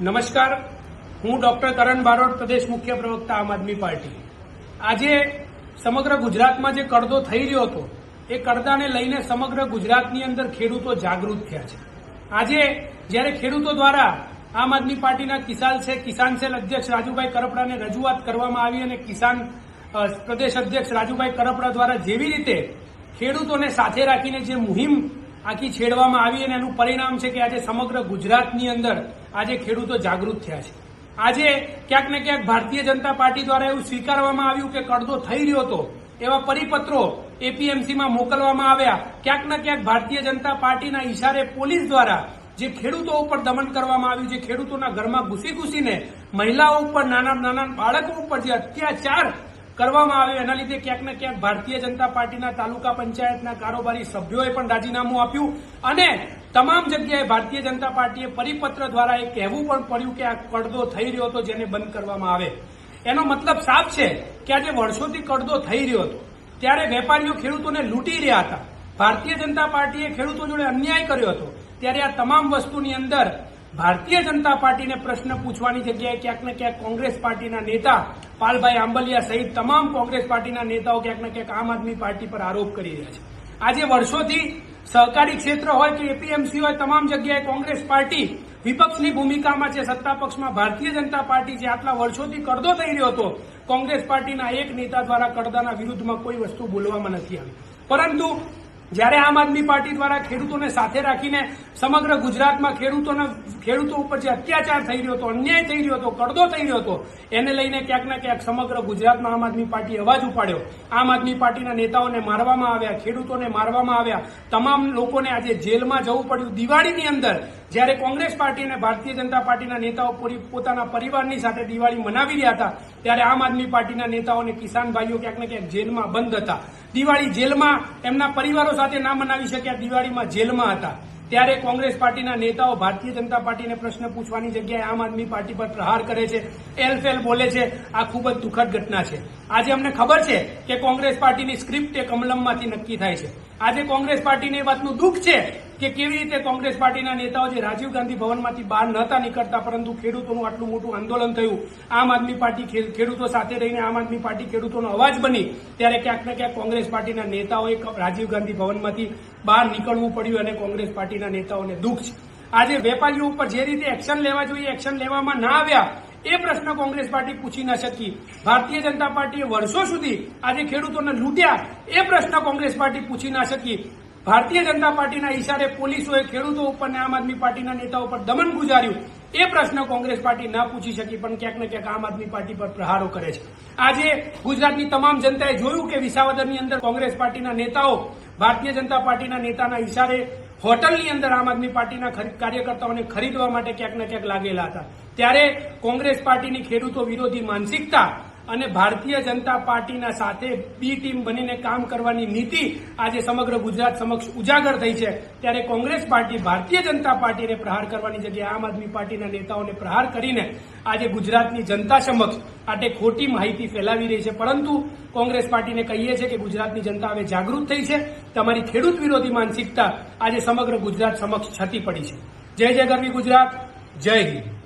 નમસ્કાર. હું ડોક્ટર કરણ બારોટ, પ્રદેશ મુખ્ય પ્રવક્તા આમ આદમી પાર્ટી. આજે સમગ્ર ગુજરાતમાં જે કરદો થઈ રહ્યો હતો, એ કરદાને લઈને સમગ્ર ગુજરાતની અંદર ખેડૂતો જાગૃત થયા છે. આજે જ્યારે ખેડૂતો દ્વારા આમ આદમી પાર્ટીના કિસાન છે, કિસાન સેલ અધ્યક્ષ રાજુભાઈ કરપડાને રજૂઆત કરવામાં આવી અને કિસાન પ્રદેશ અધ્યક્ષ રાજુભાઈ કરપડા દ્વારા જેવી રીતે ખેડૂતોને સાથે રાખીને જે મુહિમ આખી છેડવામાં આવી અને એનું પરિણામ છે કે આજે સમગ્ર ગુજરાતની અંદર આજે ખેડૂતો જાગૃત થયા છે. આજે ક્યાંક ને ક્યાંક ભારતીય જનતા પાર્ટી દ્વારા એવું સ્વીકારવામાં આવ્યું કે કડદો થઈ રહ્યો હતો, એવા પરિપત્રો એપીએમસીમાં મોકલવામાં આવ્યા. ક્યાંક ને ક્યાંક ભારતીય જનતા પાર્ટીના ઈશારે પોલીસ દ્વારા જે ખેડૂતો ઉપર દમન કરવામાં આવ્યું, જે ખેડૂતોના ઘરમાં ઘૂસી ઘૂસીને મહિલાઓ ઉપર, નાના નાના બાળકો ઉપર જે અત્યાચાર કરવામાં આવ્યો. એના લીધે ક્યાંક ને ક્યાંક ભારતીય જનતા પાર્ટીના તાલુકા પંચાયતના કારોબારી સભ્યોએ પણ રાજીનામું આપ્યું. અને તમામ જગ્યાએ ભારતીય જનતા પાર્ટીએ પરિપત્ર દ્વારા એ કહેવું પણ પડ્યું કે આ કડદો થઈ રહ્યો હતો જેને બંધ કરવામાં આવે. એનો મતલબ સાફ છે કે આજે વર્ષોથી કડદો થઈ રહ્યો હતો. ત્યારે વેપારીઓ ખેડૂતોને લૂંટી રહ્યા હતા. ભારતીય જનતા પાર્ટીએ ખેડૂતો જોડે અન્યાય કર્યો હતો. ત્યારે આ તમામ વસ્તુની અંદર ભારતીય જનતા પાર્ટીને પ્રશ્ન પૂછવાની જગ્યાએ ક્યાંક ને ક્યાંક કોંગ્રેસ પાર્ટીના નેતા પાલભાઈ આંબલિયા સહિત તમામ કોંગ્રેસ પાર્ટીના નેતાઓ ક્યાંક ને ક્યાંક આમ આદમી પાર્ટી પર આરોપ કરી રહ્યા છે. આજે વર્ષોથી સહકારી ક્ષેત્ર હોય કે એપીએમસી હોય, તમામ જગ્યાએ કોંગ્રેસ પાર્ટી વિપક્ષની ભૂમિકામાં છે. સત્તા પક્ષમાં ભારતીય જનતા પાર્ટી જે આટલા વર્ષોથી કરદો થઈ રહ્યો હતો, કોંગ્રેસ પાર્ટીના એક નેતા દ્વારા કરદાના વિરુદ્ધમાં કોઈ વસ્તુ બોલવામાં નથી આવી. પરંતુ જ્યારે આમ આદમી પાર્ટી દ્વારા ખેડૂતોને સાથે રાખીને સમગ્ર ગુજરાતમાં ખેડૂતોને ખેડૂતો ઉપર જે અત્યાચાર થઈ રહ્યો હતો, અન્યાય થઈ રહ્યો હતો કડદો થઈ રહ્યો હતો, એને લઈને ક્યાંક ને ક્યાંક સમગ્ર ગુજરાતમાં આમ આદમી પાર્ટી અવાજ ઉપાડ્યો. આમ આદમી પાર્ટીના નેતાઓને મારવામાં આવ્યા, ખેડૂતોને મારવામાં આવ્યા. તમામ લોકોને આજે જેલમાં જવું પડ્યું. દિવાળીની અંદર જ્યારે કોંગ્રેસ પાર્ટી અને ભારતીય જનતા પાર્ટીના નેતાઓ પોતાના પરિવારની સાથે દિવાળી મનાવી રહ્યા હતા, ત્યારે આમ આદમી પાર્ટીના નેતાઓ અને કિસાન ભાઈઓ ક્યાંક ને ક્યાંક જેલમાં બંધ હતા. દિવાળી જેલમાં એમના પરિવારો સાથે ના મનાવી શક્યા દિવાળીમાં જેલમાં હતા. ત્યારે કોંગ્રેસ પાર્ટીના નેતાઓ ભારતીય જનતા પાર્ટીને પ્રશ્ન પૂછવાની જગ્યાએ આમ આદમી પાર્ટી પર પ્રહાર કરે છે, એલફેલ બોલે છે, આ ખૂબ જ દુઃખદ ઘટના છે. આજે અમને ખબર છે કે કોંગ્રેસ પાર્ટીની સ્ક્રિપ્ટ એ કમલમમાંથી નક્કી થાય છે. આજે કોંગ્રેસ પાર્ટીને એ વાતનું દુઃખ છે કે કેવી રીતે કોંગ્રેસ પાર્ટીના નેતાઓ જે રાજીવ ગાંધી ભવનમાંથી બહાર નહોતા નીકળતા, પરંતુ ખેડૂતોનું આટલું મોટું આંદોલન થયું, આમ આદમી પાર્ટી ખેડૂતો સાથે રહીને આમ આદમી પાર્ટી ખેડૂતોનો અવાજ બની, ત્યારે ક્યાંક ને ક્યાંક કોંગ્રેસ પાર્ટીના નેતાઓએ રાજીવ ગાંધી ભવનમાંથી બહાર નીકળવું પડ્યું અને કોંગ્રેસ પાર્ટીના નેતાઓને દુઃખ છે. આજે વેપારીઓ ઉપર જે રીતે એક્શન લેવા જોઈએ, એક્શન લેવામાં ના આવ્યા એ પ્રશ્ન કોંગ્રેસ પાર્ટી પૂછી ન શકી. ભારતીય જનતા પાર્ટીએ વર્ષો સુધી આજે ખેડૂતોને લૂંટ્યા. એ પ્રશ્ન કોંગ્રેસ પાર્ટી પૂછી ના શકી. ભારતીય જનતા પાર્ટીના ઈશારે પોલીસોએ ખેડૂતો ઉપર ને આમ આદમી પાર્ટીના નેતાઓ પર દમન ગુજાર્યું. એ પ્રશ્ન કોંગ્રેસ પાર્ટી ના પૂછી શકી, પણ ક્યાંક ને ક્યાંક આમ આદમી પાર્ટી પર પ્રહારો કરે છે. આજે ગુજરાતની તમામ જનતાએ જોયું કે વિસાવદરની અંદર કોંગ્રેસ પાર્ટીના નેતાઓ, ભારતીય જનતા પાર્ટીના નેતાના ઈશારે હોટલની અંદર આમ આદમી પાર્ટીના કાર્યકર્તાઓને ખરીદવા માટે ક્યાંક ને ક્યાંક લાગેલા હતા. ત્યારે કોંગ્રેસ પાર્ટીની ખેડૂતો વિરોધી માનસિકતા અને ભારતીય જનતા પાર્ટીના સાથે બી ટીમ બનીને કામ કરવાની નીતિ આજે સમગ્ર ગુજરાત સમક્ષ ઉજાગર થઈ છે. ત્યારે કોંગ્રેસ પાર્ટી ભારતીય જનતા પાર્ટીને પ્રહાર કરવાની જગ્યાએ આમ આદમી પાર્ટીના નેતાઓને પ્રહાર કરીને આજે ગુજરાતની જનતા સમક્ષ આટે ખોટી માહિતી ફેલાવી રહી છે. પરંતુ કોંગ્રેસ પાર્ટીને કહીએ છીએ કે ગુજરાતની જનતા હવે જાગૃત થઈ છે. તમારી ખેડૂત વિરોધી માનસિકતા આજે સમગ્ર ગુજરાત સમક્ષ છતી પડી છે. જય જય ગરવી ગુજરાત. જય હિન્દ.